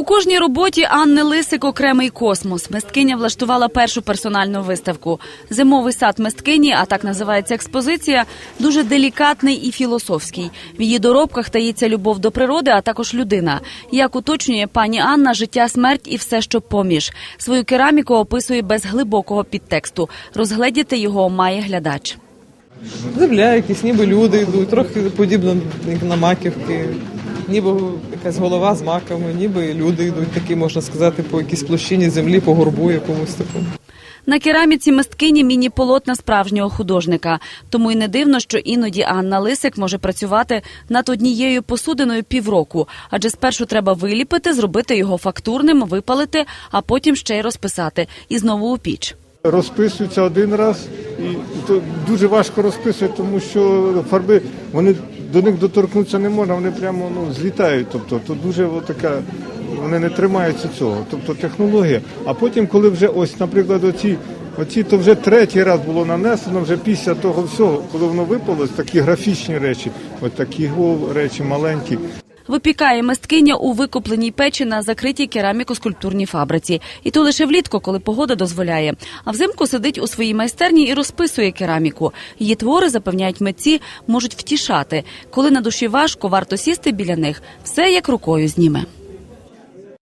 У кожній роботі Анни Лисик окремий космос. Мисткиня влаштувала першу персональну виставку. Зимовий сад мисткині, а так називається експозиція, дуже делікатний і філософський. В її доробках таїться любов до природи, а також людина. Як уточнює пані Анна, життя, смерть і все, що поміж. Свою кераміку описує без глибокого підтексту. Розгледіти його має глядач. Земля, якісь ніби люди йдуть, трохи подібно як на маківки. Ніби якась голова з маками, ніби люди йдуть, такі можна сказати, по якійсь площині землі, по горбу якомусь такому. На кераміці мисткині міні-полотна справжнього художника. Тому й не дивно, що іноді Анна Лисик може працювати над однією посудиною півроку, адже спершу треба виліпити, зробити його фактурним, випалити, а потім ще й розписати і знову у піч. Розписуються один раз, і то дуже важко розписувати, тому що фарби вони до них доторкнутися не можна, вони прямо ну злітають. Тобто, то дуже от така, вони не тримаються цього. Тобто технологія. А потім, коли вже ось, наприклад, оці. Оці то вже третій раз було нанесено вже після того всього, коли воно випалось, такі графічні речі, от такі речі маленькі. Випікає мисткиня у викопленій печі на закритій кераміко-скульптурній фабриці. І то лише влітку, коли погода дозволяє. А взимку сидить у своїй майстерні і розписує кераміку. Її твори, запевняють митці, можуть втішати. Коли на душі важко, варто сісти біля них. Все як рукою зніме.